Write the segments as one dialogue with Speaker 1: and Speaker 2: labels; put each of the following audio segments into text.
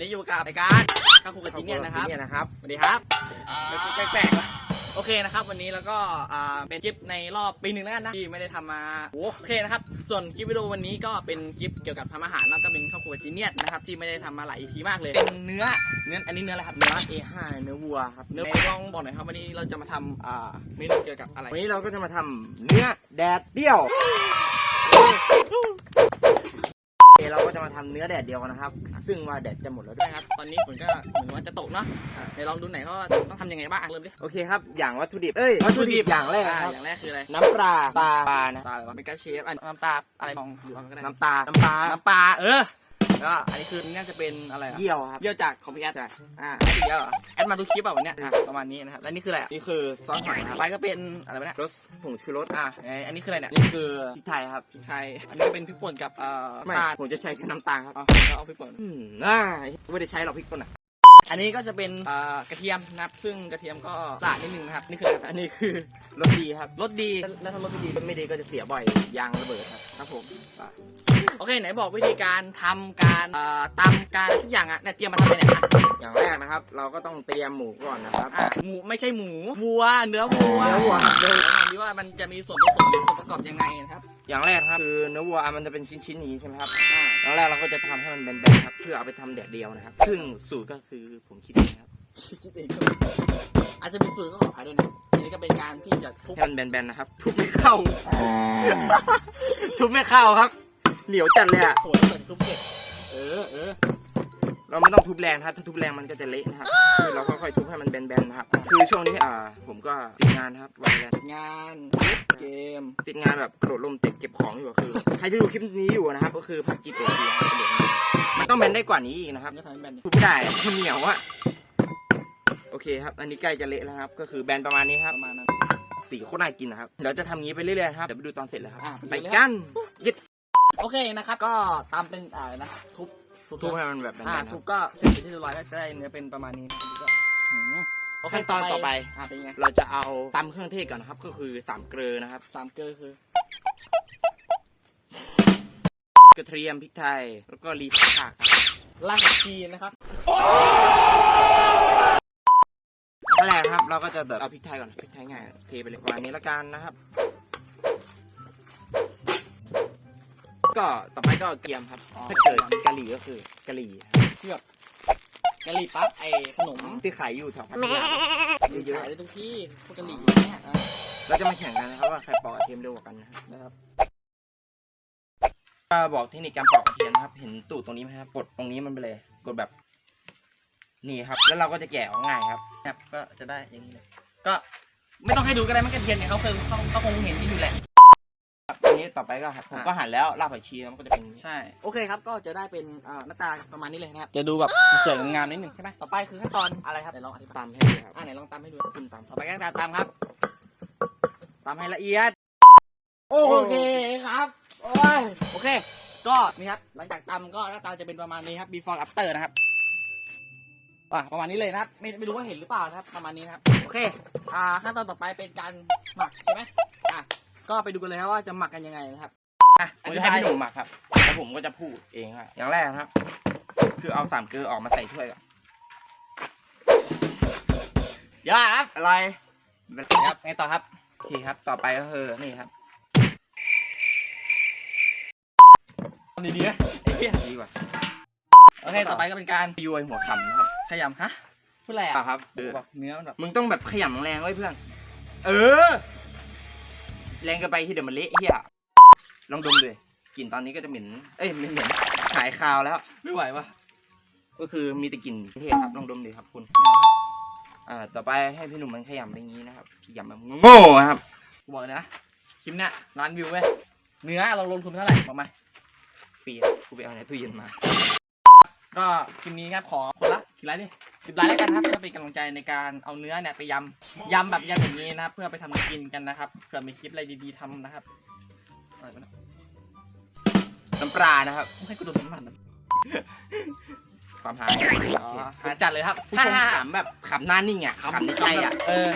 Speaker 1: วันนี้อยู่กับรายการข้าวคุกกับจีเนี่ยนะครับ
Speaker 2: เนี่ยนะครับ
Speaker 1: สวัสดีครับแปลกๆว่ะโอเคนะครับ วันนี้แล้วก็อ่าเป็นคลิปในรอบปีหนึ่งแล้วกันนะที่ไม่ได้ทำมาโอเคนะครับ ส่วนคลิปวิดีโอวันนี้ก็เป็นคลิปเกี่ยวกับทำอาหารแล้วก็เป็นข้าวคุกกับจีเนี่ยนะครับที่ไม่ได้ทำมาหลาย EP มากเลยเป็นเนื้อเนื้ออันนี้เนื้ออะไรครับ
Speaker 2: เนื้อ A5 เนื้อวัวครับ
Speaker 1: เนื้อลองบอกหน่อยครับวันนี้เราจะมาทำอ่าเมนูเกี่ยวกับอะไร
Speaker 2: วันนี้เราก็จะมาทำเนื้อแดดเดียวเราก็ จะมาทำเนื้อแดดเดียวกันนะครับ ซึ่งว่าแดดจะหมดแล้วด้วย
Speaker 1: นะครับ ตอนนี้ฝนก็เหมือนว่าจะตกเนาะอะไหนลองดูไหนอยเขาว่าต้องทำยังไงบ้างอะเริ่มดิ
Speaker 2: โอเคครับอย่างวัตถุดิบเอ้ยวัตถุดิบอย่างแรก
Speaker 1: อ่า
Speaker 2: นะครับ
Speaker 1: อย่างแรกคืออะไร
Speaker 2: น้ำปลาตาปลานะ
Speaker 1: ตาอะไรวะเมกาเชฟอันน้ำตาอะไรมองอยู่ข้างก็ได้
Speaker 2: น้ำตาน้ำปลา
Speaker 1: น้ำปลาเออ แล้วอันนี้คือน่าจะเป็นอะไรอะ
Speaker 2: เยี่ยวครับ
Speaker 1: เยี่ยวจากของพี่แอดอะอ่าแอดอีกแล้วเหรอแอดมาทุกคลิปแบบวันเนี้ยอะประมาณนี้นะครับแล้วนี่คืออะไรอะ
Speaker 2: นี่คือซอสหอยครับ
Speaker 1: ไปก็เป็นอะไรวะเนี่ย
Speaker 2: รสผงชูรส
Speaker 1: อะไอ้อันนี้คืออะไรเนี่ย
Speaker 2: นี่คือพริกไทยครับ
Speaker 1: พริกไทยอันนี้ก็เป็นพริกป่นกับเอ่อ
Speaker 2: ไม่
Speaker 1: น้ำตาล
Speaker 2: ผมจะใช้แค่น้ำตาลครับ
Speaker 1: อ๋อก็เอาพริกป่น
Speaker 2: อืมน่าไม่ได้ใช้หรอกพริกป่นอะ
Speaker 1: อันนี้ก็จะเป็นเอ่อกระเทียมนะครับ ซึ่งกระเทียมก็สะอาดนิดนึงนะครับ นี่คืออะไรครับ
Speaker 2: อันนี้คือรสดีครับ
Speaker 1: รสดีแล้วถ้ารสไม่ดี
Speaker 2: รสไม่ดีก็จะเสียบ่อยยางระเบิดครับ
Speaker 1: ครับผมอะโอเคไหนบอกวิธีการทำการเอ่อตำการอะไรทุกอย่างอะเนี่ยเตรียมมาทำไปเนี่ยอะ
Speaker 2: อย่างแรกนะครับ เราก็ต้องเตรียมหมูก่อนนะครับ
Speaker 1: อะหมูไม่ใช่หมูวัวเนื้อวัว
Speaker 2: เนื้อวัวครับ
Speaker 1: เดี๋ยวเราทำ ดีว่ามันจะมีส่วนผสมหรือส่วนประกอบยังไงนะครับ
Speaker 2: อย่างแรกครับคือเนื้อวัวมันจะเป็นชิ้นๆอย่างนี้ใช่ไหมครับ
Speaker 1: อ่า
Speaker 2: อย่างแรกเราก็จะทำให้มันแบนๆครับเพื่อเอาไปทำแดดเดียวนะครับ ซึ่งสูตรก็คือผมคิดเองครับ
Speaker 1: คิดเองก็อาจจะมีสูตรก็ขออภัยด้วยนะอันนี้ก็เป็นการที่จะทุบ
Speaker 2: ให้มันแบนๆนะครับ ทุบไม่เข้า ทุบไม่เข้าครับ เหนียวจัดเลยอะ
Speaker 1: โหแล้วเปิดทุบเสร็จเออเออ
Speaker 2: เราไม่ต้องทุบแรงนะครับถ้าทุบแรงมันก็จะเละนะครับคือเราค่อยๆทุบให้มันแบนๆนะครับ คือช่วงนี้อ่าผมก็ติดงานครับวันแรก
Speaker 1: งานเกม
Speaker 2: ติดงานแบบโดดลมติดเก็บของอยู่อะคือใครที่ดูคลิปนี้อยู่นะครับ ก็คือพักกี่ตัวดีครับเดี๋ยวนะมันต้องแบนได้กว่านี้อีกนะครับ
Speaker 1: ก็ทำให้แบน
Speaker 2: ทุบไม่ได้อะมันเหนียวอะโอเคครับ อันนี้ใกล้จะเละแล้วครับ ก็คือแบนประมาณนี้ครับ
Speaker 1: ประมาณนั้น
Speaker 2: สีโคตรน่ากินนะครับ เดี๋ยวจะทำงี้ไปเรื่อยๆนะครับ เดี๋ยวไปดูตอนเสร็จเลยครับ
Speaker 1: อะ
Speaker 2: ไปกัน
Speaker 1: โอเคนะครับ ก็ตามเป็นอะไรนะทุบ
Speaker 2: ทุบให้มันแบบแบน
Speaker 1: อ่า
Speaker 2: ๆค
Speaker 1: ทุ
Speaker 2: รั
Speaker 1: บบก็เสร็จเป็นที่เรียบร้อยก็จะได้เนื้อเป็นประมาณนี้นะครับก็หืมโอเค
Speaker 2: ขั้นตอนต่อไป
Speaker 1: อ่าเป็นยังไง
Speaker 2: เราจะเอาตำเครื่องเทศก่อนนะครับ ก็คือสามเกลือนะครับ
Speaker 1: สามเกลือคือ
Speaker 2: กระเทียมพริกไทย แล้วก็รีบผักครับ
Speaker 1: รากผักชีนะครับ
Speaker 2: ขั้นแรกนะครับ เราก็จะแบบเอาพริกไทยก่อนพริกไทยง่ายเทไปเลยประมาณนี้ละกันนะครับ ก็ต่อไปก็เกรียมครับ ถ้าเกิดกะหรี่ก็คือกะหรี่ครับ
Speaker 1: กะหรี่ปั๊บไอ้ขนม
Speaker 2: ที่ขายอยู่แถวพัทยา
Speaker 1: เยอะๆได้ทุกที่พวกกะหรี่เนี่ยอะ
Speaker 2: เราจะมาแข่งกันนะครับว่าใครปอกกระเทียมเร็วกว่ากันนะครับ
Speaker 1: นะครับ
Speaker 2: ก็บอกเทคนิคการปอกกระเทียมนะครับ เห็นตูดตรงนี้ไหมครับกดตรงนี้มันไปเลย กดแบบนี่ครับ แล้วเราก็จะแกะออกง่ายครับ
Speaker 1: ครับ ก็จะได้อย่างนี้เลยก็ไม่ต้องให้ดูก็ได้มันกระเทียมเนี่ยเขาเคยเขาเขาคงเห็นที่อยู่แหละ
Speaker 2: ครับอันนี้ ต่อไปก็ครับผมก็หั่นแล้วรากผักชีแล้วมันก็จะเป็นอย่างนี้
Speaker 1: ใช่ โอเคครับ ก็จะได้เป็นอ่าหน้าตาประมาณนี้เลยนะครับจะดูแบบสวยงามนิดหนึ่งใช่ไหมต่อไปคือขั้นตอนอะไรครับไหนลองอธิบาย
Speaker 2: ตำให้ดูครับ
Speaker 1: อ่าไหนลองตามให้ดู
Speaker 2: คุณตำ
Speaker 1: ต่อไปก็การตามครับตามให้ละเอียด
Speaker 2: โอ
Speaker 1: โอ
Speaker 2: เค
Speaker 1: เคครับโอ้ยโอเค ก็นี่ครับหลังจากตำก็หน้าตาจะเป็นประมาณนี้ครับ before after นะครับอะประมาณนี้เลยนะครับ ไม่ไม่รู้ว่าเห็นหรือเปล่านะครับ ประมาณนี้นะครับ โอเค อ่าขั้นตอนต่อไปเป็นการหมักใช่ไหมอะ ก็ไปดูกันเลยครับว่าจะหมักกันยังไงนะครับอะ
Speaker 2: ผมจะให้พี่หนุ่มหมักครับแล้วผมก็จะพูดเองครับอย่างแรกนะครับ คือเอาสามเกลือออกมาใส่ถ้วยก่อนยอดครับอร่อยเป็นไรครับ
Speaker 1: ไงต่อครับ
Speaker 2: โอเคครับ ต่อไปก็คือนี่ครับ
Speaker 1: ทำดีๆนะไอ้เหี้ย
Speaker 2: ดีกว่า
Speaker 1: โอเคต่อไปก็เป็นการ
Speaker 2: ย้วยหัวขำนะครับ
Speaker 1: ขยำฮะพูดอะไร
Speaker 2: อะ
Speaker 1: อะ
Speaker 2: ครับคือ
Speaker 1: แบบเนื้อมันแบบ
Speaker 2: มึงต้องแบบขยำแรงๆไว้เพื่อน เออ แรงเกินไปที่เดี๋ยวมันเละเฮียลองดมดูกลิ่นตอนนี้ก็จะเหม็น เอ้ยไม่เหม็นหายคาวแล้ว
Speaker 1: ไม่ไหววะ
Speaker 2: ก็คือมีแต่กลิ่นเทศครับลองดมดูครับคุณอ่าต่อไปให้พี่หนุ่มมันขยำไปอย่างนี้นะครับขยำแบบโง่ๆครับ
Speaker 1: กูบอกเลยนะคลิปเนี้ยล้านวิวเว้ยเนื้อเราลงทุนเท่าไหร่บอกมา
Speaker 2: ฟรีกูไปเอาในตู้เย็นมา
Speaker 1: ก็คลิปนี้ครับขอคนละกี่ไลค์ดิ สิบไลค์แล้วกันครับเพื่อเป็นกำลังใจในการเอาเนื้อเนี่ยไปยำยำแบบยำอย่างนี้นะครับ เพื่อไปทำกินกันนะครับเผื่อมีคลิปอะไรดีๆทำนะครับอะไรวะเนี่ย
Speaker 2: น้ำปลานะครับ
Speaker 1: ไม่ให้กูโดนน้ำมันนะ
Speaker 2: ความหา
Speaker 1: อ๋อหาจัดเลยครับ
Speaker 2: ผู้ชมขำแบบขำหน้านิ่งอะขำในใจอะ
Speaker 1: เออ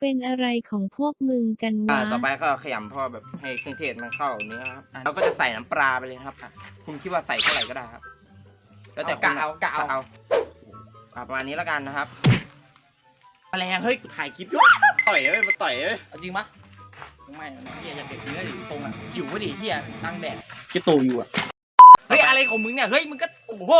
Speaker 3: เป็นอะไรของพวกมึงกัน
Speaker 2: อ่าวะต่อไปก็ขยำพอแบบให้เครื่องเทศมันเข้าเนื้อครับเราก็จะใส่น้ำปลาไปเลยครับ คุณคิดว่าใส่เท่าไหร่ก็ได้ครับ แล้วแต่
Speaker 1: เอากะเอากะเอา
Speaker 2: เอาอะ ประมาณนี้แล้วกันนะครับแมลงเฮ้ยกูถ่ายคลิปอยู่ต่อยเอ้ยมาต่อยเอ้ย
Speaker 1: เอาจริงปะไม่เฮียอย่าเด็กเนื้อดิตรงอะหิววะดิเฮียนั่งแดดคิดตูอยู่อะเฮ้ยอะไรของมึงเนี่ยเฮ้ยมึงก็โอ้โห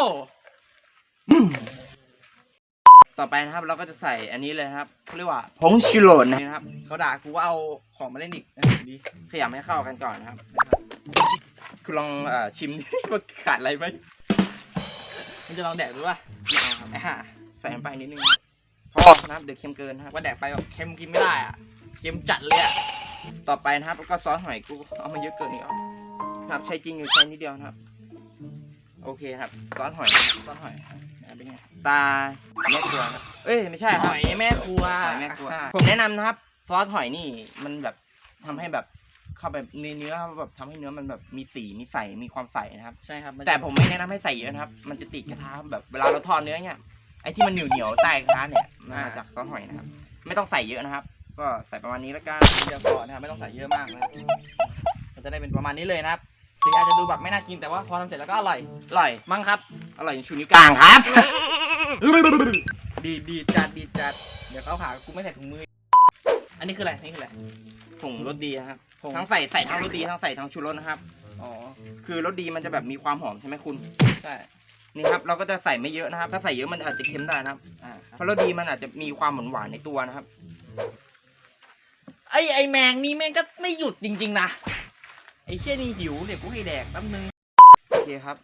Speaker 2: ต่อไปนะครับเราก็จะใส่อันนี้เลยนะครับเขาเรียกว่าผงชิโรนนะครับ
Speaker 1: เขาด่ากูว่าเอาของมาเล่นอีกนะดี
Speaker 2: ขยำให้เข้ากันก่อนนะครับคุณลองเอ่อชิมดิว่าขาดอะไรไหม
Speaker 1: มันจะลองแดดดูป่ะ
Speaker 2: ไม่เอาครับไอ้ห่าใส่ลงไปนิดนึงนะครับพอนะครับเดี๋ยวเค็มเกินนะครับ
Speaker 1: ว่าแดกไปแบบเค็มกินไม่ได้อะเค็มจัดเลยอะ
Speaker 2: ต่อไปนะครับแล้วก็ซอสหอยกูเอามาเยอะเกินอีกแล้วนะครับใช้จริงอยู่ใช้นิดเดียวนะครับ โอเคครับซอสหอยนะครับซอสหอยนะครับเป็นไงตาแม่ครัวครับเอ้ยไม่ใช่ค
Speaker 1: ห
Speaker 2: รับ
Speaker 1: อยแม่ครัว
Speaker 2: หอยแม่ครัว
Speaker 1: อะ
Speaker 2: ผมแนะนำนะครับ ซอสหอยนี่มันแบบทำให้แบบ เข้าแบบเนื้อเนื้อแบบทำให้เนื้อมันแบบมีสีมีใสมีความใสนะครับ
Speaker 1: ใช่ครับนจะ
Speaker 2: แต่ผมไม่แนะนำให้ใส่เยอะนะครับ มันจะติดกระทะแบบเวลาเราทอดเนื้อเนี่ยไอ้ที่มันเหนียวเหนียวๆใต้กระทะเนี่ยมันมาจากซอสหอยนะครับ ไม่ต้องใส่เยอะนะครับ ก็ใส่ประมาณนี้แล้วกัน
Speaker 1: เดียวพอนะครับไม่ต้องใส่เยอะมากนะมันจะได้เป็นประมาณนี้เลยนะครับสีอาจจะดูแบบไม่น่ากินแต่ว่าพอทำเสร็จแล้วก็อร่อย
Speaker 2: อร่อย
Speaker 1: มั้งครับ
Speaker 2: อร่อยอย่างชูนิ้วกลางครับ
Speaker 1: ดีดีจัดดีจัดเดี๋ยวเขาหากูไม่ใส่ถุงมือ อันนี้คืออะไรอันนี่คืออะไร
Speaker 2: ผงรสดีนะครับ
Speaker 1: ผง
Speaker 2: ทั้งใส่ใส่ทั้งรสดีทั้งใส่ทั้งชูรสนะครับ
Speaker 1: อ๋อ
Speaker 2: คือรสดีมันจะแบบมีความหอมใช่ไหมคุณ
Speaker 1: ใช่
Speaker 2: นี่ครับเราก็จะใส่ไม่เยอะนะครับ ถ้าใส่เยอะมันอาจจะเค็มได้นะครับ
Speaker 1: อ่า
Speaker 2: เพราะรสดีมันอาจจะมีความหวานหวานๆในตัวนะครับ
Speaker 1: ไอไอแมงนี่แม่งก็ไม่หยุดจริง ๆนะ ไอเชี่ยนี่หิวเดี๋ยวกูให้แดกแป๊บนึง
Speaker 2: โอเคครับ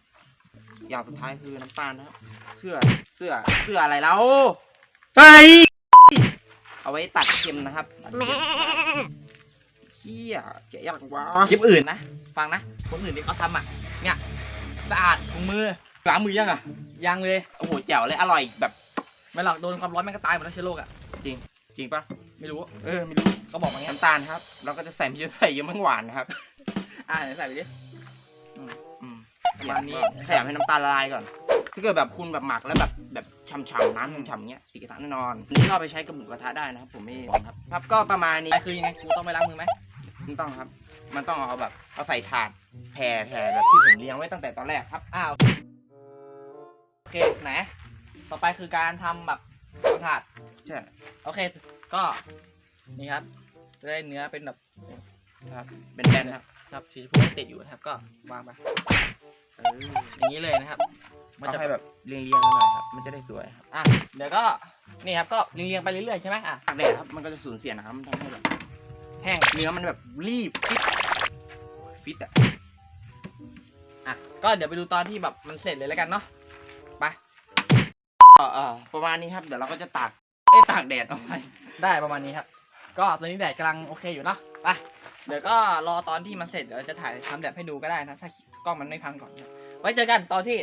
Speaker 2: อย่างสุดท้ายคือน้ำตาลนะครับ เสื้อ เสื้อ เสื้ออะไรแล้ว
Speaker 1: เฮ้ย
Speaker 2: เอาไว้ตัดเค็มนะครับเฮียแกะยากว่ะ
Speaker 1: คลิปอื่นนะ ฟังนะ คนอื่นที่เขาทำอะ เนี่ย สะอาดถุงมือล้างมือยังอะ ยังเลย
Speaker 2: โอ้โห แจ๋วเลย อร่อยแบบ
Speaker 1: ไม่หรอก โดนความร้อนแม่งก็ตายหมดแล้วเชื้อโรคอะ
Speaker 2: จริง จริงปะ
Speaker 1: ไม่รู้
Speaker 2: เออ ไม่รู้
Speaker 1: เขาบอกมางี้
Speaker 2: น้ำตาลครับ เราก็จะใส่ไม่เยอะใส่เยอะมันหวานนะครับ
Speaker 1: อ่าเดี๋ยวใส่ไปดิ
Speaker 2: อืม
Speaker 1: ประมาณนี้
Speaker 2: ขยำให้น้ำตาลละลายก่อน ถ้าเกิดแบบคุณแบบหมักแล้วแบบแบบฉ่ำๆน้ำฉ่ำๆเงี้ยติดกระทะแน่นอนอันนี้ก็เอาไปใช้กับหมูกระทะได้นะครับ ผมไม่หวงครับครับก็ประมาณนี้
Speaker 1: แต่คือยังไงกูต้องไปล้างมือไหม
Speaker 2: ไม่ต้องครับ มันต้องเอาแบบเอาใส่ถาดแผ่แผ่แบบที่ผมเลี้ยงไว้ตั้งแต่ตอนแรกครับ
Speaker 1: อ้าวโอเคไหนต่อไปคือการทำแบบกระถาด
Speaker 2: ใช่
Speaker 1: โอเค ก็นี่ครับจะได้เนื้อเป็นแบบ
Speaker 2: ครับเป็นแบนๆครับ
Speaker 1: ครับสีชมพูติดอยู่นะครับ ก็วางไป
Speaker 2: เออ
Speaker 1: อย่างนี้เลยนะครับ มัน
Speaker 2: เอา
Speaker 1: จะ
Speaker 2: ให้แบบเรียงๆกันหน่อยครับ มันจะได้สวยครับ
Speaker 1: อะเดี๋ยวก็นี่ครับก็เรียงๆไปเรื่อยๆใช่ไหมอะ
Speaker 2: ตากแดดครับ มันก็จะสูญเสียนะครับ มันทำให้แบบแห้งเนื้อมันแบบรีบฟิตฟิตอะ
Speaker 1: อะก็เดี๋ยวไปดูตอนที่แบบมันเสร็จเลยแล้วกันเนาะไป
Speaker 2: เออเออประมาณนี้ครับ เดี๋ยวเราก็จะตาก เอ้ยตากแดดเอาไว้
Speaker 1: ได้ประมาณนี้ครับ ก็ตอนนี้แดดกำลังโอเคอยู่เนาะไปเดี๋ยวก็รอตอนที่มันเสร็จเดี๋ยวจะถ่ายทำแดดให้ดูก็ได้นะถ้ากล้องมันไม่พังก่อนนะไว้เจอกันตอนที่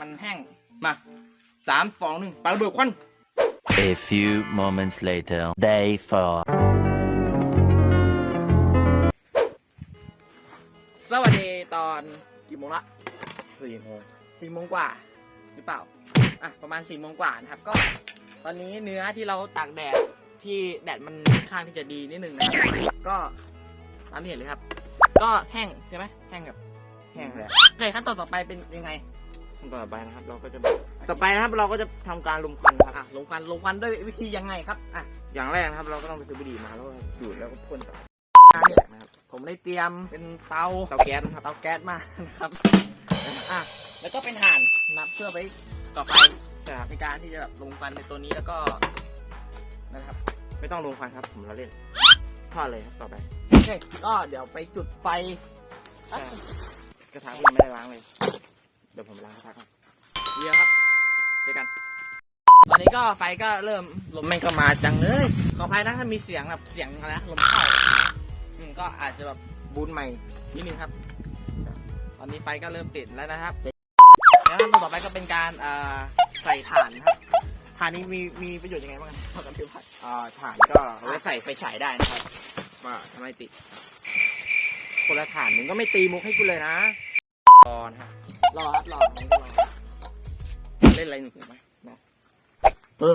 Speaker 1: มันแห้ง
Speaker 2: มาสามสองหนึ่งปาระเบิดควัน
Speaker 4: A few moments later, day four.
Speaker 1: สวัสดีตอนกี่โมงละ
Speaker 2: สี่โมง
Speaker 1: สี่โมงกว่าหรือเปล่าอะประมาณสี่โมงกว่านะครับก็ ตอนนี้เนื้อที่เราตากแดด ที่แดดมันค่อนข้างที่จะดีนิดนึงนะครับก็ตามที่เห็นเลยครับ ก็แห้งใช่ไหมแห้งแบบ
Speaker 2: แห้งแล้ว
Speaker 1: โอเคขั้นตอนต่อไปเป็นยังไง
Speaker 2: ต่อไปนะครับ เราก็จะต่อไปนะครับเราก็จะทำการลมควันครับ
Speaker 1: อะลงควันลงควันด้วยวิธียังไงครับอะ
Speaker 2: อย่างแรกนะครับ เราก็ต้องไปซื้อบุหรี่มาแล้วก็ดูดแล้วก็พ่นต่อ
Speaker 1: อันนี้
Speaker 2: นะครับ
Speaker 1: ผมได้เตรียมเป็นเตา
Speaker 2: เตาแก๊สนะครับ
Speaker 1: เตาแก๊สมานะครับอะแล้วก็เป็นถ่านนับเพื่อไปต่อไป
Speaker 2: ใช่ครับ
Speaker 1: ในการที่จะแบบลงควันในตัวนี้แล้วก็ นะครับ
Speaker 2: ไม่ต้องลงควันครับ ผมเราเล่นทอดเลยครับต่อไป
Speaker 1: โอเคก็เดี๋ยวไปจุดไฟ
Speaker 2: ใช่กระทะยังไม่ได้ล้างเลย เดี๋ยวผมไปล้างกระทะก่อน
Speaker 1: เดียวครับเจอกัน ตอนนี้ก็ไฟก็เริ่มลมแม่งก็มาจังเลย ขออภัยนะถ้ามีเสียงแบบเสียงอะไรนะลมเข้าอืมก็อาจจะแบบบูนใหม่นิดนึงครับ ตอนนี้ไฟก็เริ่มติดแล้วนะครับแล้วขั้นตอนต่อไปก็เป็นการเอ่อใส่ถ่านครับ ถ่านนี้มีมีประโยชน์ยังไงบ้างครับกับพี่พัด
Speaker 2: อ่าถ่านก็เอาไว้ใส่ไฟฉายได้นะครับว่าทำไมติดคนละถ่านมึงก็ไม่ตีมุกให้กูเลยนะรอนะครับ
Speaker 1: รอครับรอรอ
Speaker 2: เล่นอะไรหนูไหม
Speaker 1: เออ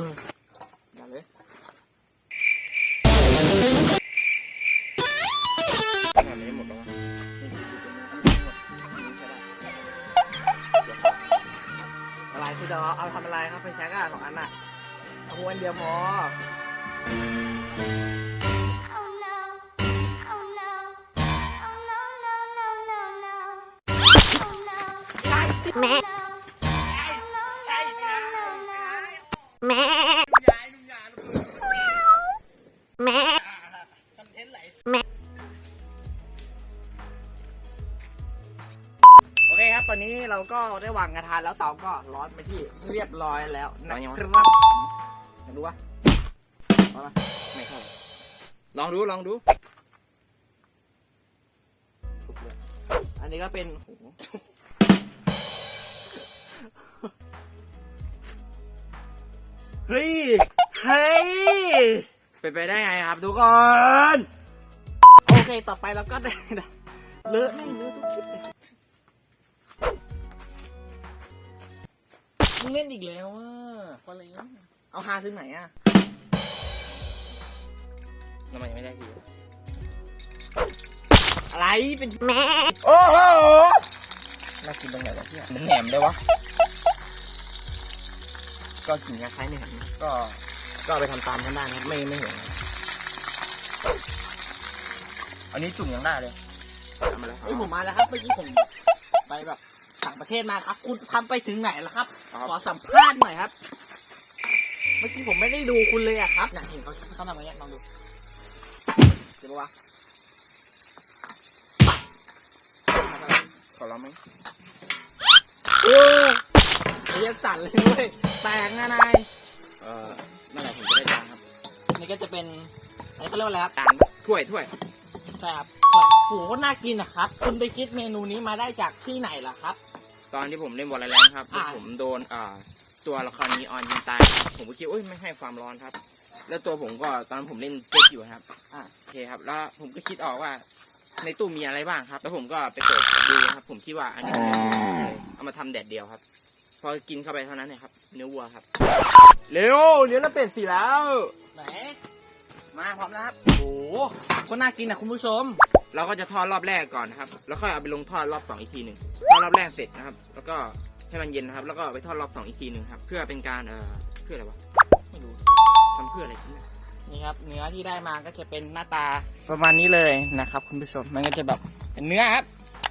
Speaker 1: จะเอาทำอะไรครับไฟแช็กอะสองอันอะเอาอันเดียวพอ
Speaker 5: Oh no. Oh no. Oh no, no, no, no, no. Oh no. Oh no.
Speaker 1: เราก็ได้วางกระทานแล้วเตาก็ร้อนไปที่เรียบร้อยแล้วนะครับอยากดูวะเอามา
Speaker 2: ไม่เข้าลองดูลองดู
Speaker 1: สุกเลยอันนี้ก็เป็นโอ้โหเฮ้ย เฮ้ย
Speaker 2: เป็นไปได้ไงครับทุก
Speaker 1: ทุกคน โอเค ต่อไปเราก็ได้นะเลอะแม่งเลอะทุกคลิปเลย มึงเล่นอีกแล้วอะพอแล้ว เอาฮาถึงไหนอะ
Speaker 2: น้ำมันยังไม่ได้ที
Speaker 1: อะไรเป็น
Speaker 2: โอ้โห
Speaker 1: น่ากินตรงไหนวะเนี่ย
Speaker 2: มันแหนมได้วะ ก็กินคล้ายๆเนี่ยก็
Speaker 1: ก็เอาไปทำตามกันได้นะครับไม่ไม่เห็นนะ
Speaker 2: อันนี้จุ่มยังได้เลยทำมาแล้ว
Speaker 1: เฮ้ยผมมาแล้วครับเมื่อกี้ผมไปแบบต่าง ประเทศมาครับ คุณทำไปถึงไหนแล้วครับ ขอสัมภาษณ์หน่อยครับ เมื่อกี้ผมไม่ได้ดูคุณเลยอะครับเนี่ยเห็นเขาเขาทำอย่างเงี้ยลองดูเดี๋ยวปะวะ
Speaker 2: ขอร้องไหม
Speaker 1: เออเรียนสั่นเลยเว้ยแตกนะนาย
Speaker 2: เออนั่นแหละผมจะได้จานครับ
Speaker 1: นี่ก็จะเป็นอันนี้เขาเรียกว่าอะไรครับ
Speaker 2: จานถ้วยถ้วย
Speaker 1: ใช่ครับโอ้โหน่ากินนะครับ คุณไปคิดเมนูนี้มาได้จากที่ไหนล่ะครับ
Speaker 2: ตอนที่ผมเล่นวอลเลย์แลนด์ครับ
Speaker 1: อ่า
Speaker 2: ผมโดนอ่าตัวละครนีออนยิงตายครับผมก็คิดโอ้ยไม่ให้ความร้อนครับ แล้วตัวผมก็ตอนนั้นผมเล่นเจ็ตอยู่ครับ
Speaker 1: อะ
Speaker 2: โอเคครับ แล้วผมก็คิดออกว่า ในตู้มีอะไรบ้างครับ แล้วผมก็ไปเปิดดูครับ ผมคิดว่าอันนี้เลยเอามาทำแดดเดียวครับ พอกินเข้าไปเท่านั้นเนี่ยครับ เนื้อวัวครับ
Speaker 1: เร็วเดี๋ยวเราเปลี่ยนสีแล้วไหนมาพร้อมแล้วครับโอ้โหก็น่ากินนะคุณผู้ชม
Speaker 2: เราก็จะทอดรอบแรกก่อนนะครับ แล้วค่อยเอาไปลงทอดรอบสองอีกทีหนึ่งทอดรอบแรกเสร็จนะครับ แล้วก็ให้มันเย็นนะครับ แล้วก็ไปทอดรอบสองอีกทีหนึ่งครับ เพื่อเป็นการเอ่อเพื่ออะไรวะ
Speaker 1: ไม่รู้
Speaker 2: ทำเพื่ออะไรกันเนี่ย
Speaker 1: นี่ครับเนื้อที่ได้มาก็จะเป็นหน้าตาประมาณนี้เลยนะครับ คุณผู้ชมมันก็จะแบบเป็นเนื้อครับ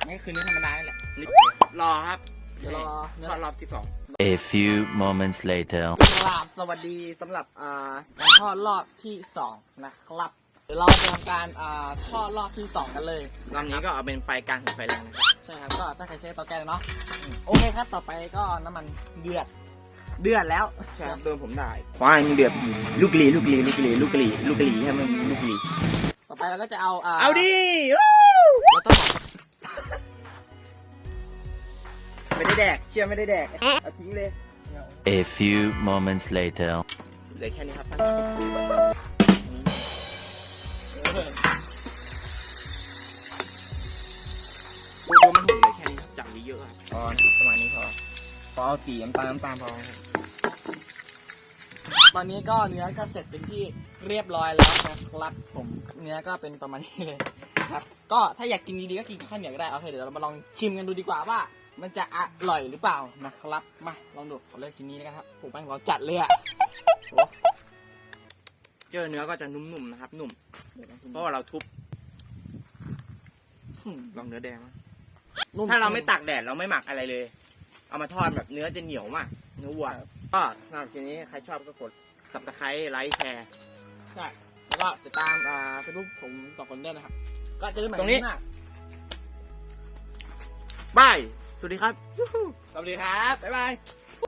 Speaker 1: มันก็คือเนื้อธรรมดานี่แหละ
Speaker 2: นิดเดียวรอครับ
Speaker 1: เดี๋ยวรอเนื้อ
Speaker 2: ทอดรอบที่สอง
Speaker 4: A few moments later.
Speaker 1: กราบสวัสดีสำหรับอ่าการทอดรอบที่สองนะครับ เดี๋ยวเราจะทำการอ่าทอดรอบที่สองกันเลย
Speaker 2: รอบนี้ก็เอาเป็นไฟกลางถึงไฟแรงนะครับ
Speaker 1: ใช่ครับก็ถ้าใครใช้เตาแก๊สเนาะอืมโอเคครับต่อไปก็น้ำมันเดือด เดือดแล้ว
Speaker 2: ใช่ครับโดนผมด่าควายมึงเดือดลูกหลีลูกหลีลูกหลีลูกหลีลูกหลีใช่ไหมงลูกหลี
Speaker 1: ต่อไปเราก็จะเอาอ่า
Speaker 2: เอาดิ
Speaker 1: เราต้องบอก
Speaker 2: ไม่ได้แดกเชื่อไม่ได้แดกเอาทิ้งเลย
Speaker 4: A few moments later.
Speaker 2: เหลือแค่นี้ครับ
Speaker 1: เออ
Speaker 2: ดูดูมันหุ่นเลือแค่นี้ครับจับไว้เยอะครับพอนะครับประมาณนี้พอพอเอาสีน้ำตาลน้ำตาลพอครับ
Speaker 1: ตอนนี้ก็เนื้อก็เสร็จเป็นที่เรียบร้อยแล้วนะครับผมเนื้อก็เป็นประมาณนี้เลยครับก็ถ้าอยากกินดีๆก็กินกับข้าวเหนียวก็ได้เอาเถอะเดี๋ยวเรามาลองชิมกันดูดีกว่าว่า มันจะอร่อยหรือเปล่านะครับมาลองดูขอเลือกชิ้นนี้นะครับผมแม่งเราจัดเลยอะโอ้
Speaker 2: เจอเนื้อก็จะนุ่มๆนะครับ นุ่ม
Speaker 1: เดี๋ยวลองชิม
Speaker 2: เพราะว่าเราทุบ
Speaker 1: อืม
Speaker 2: ลองเนื้อแดงมั้ย
Speaker 1: นุ่ม
Speaker 2: ถ้าเราไม่ตากแดดเราไม่หมักอะไรเลย เอามาทอดแบบเนื้อจะเหนียวมากเนื้อวัวก็สำหรับทีนี้ใครชอบก็กดสับตะไคร้ไลค์แชร์
Speaker 1: ใช่แล้วก็ติดตามอ่าเฟซบุ๊กผมสองคนด้วยนะครับ ก็เจอกันใหม่
Speaker 2: ตรงนี้
Speaker 1: หน้า
Speaker 2: บาย สวัสดีครับ
Speaker 1: สวัสดีครับ บ๊ายบาย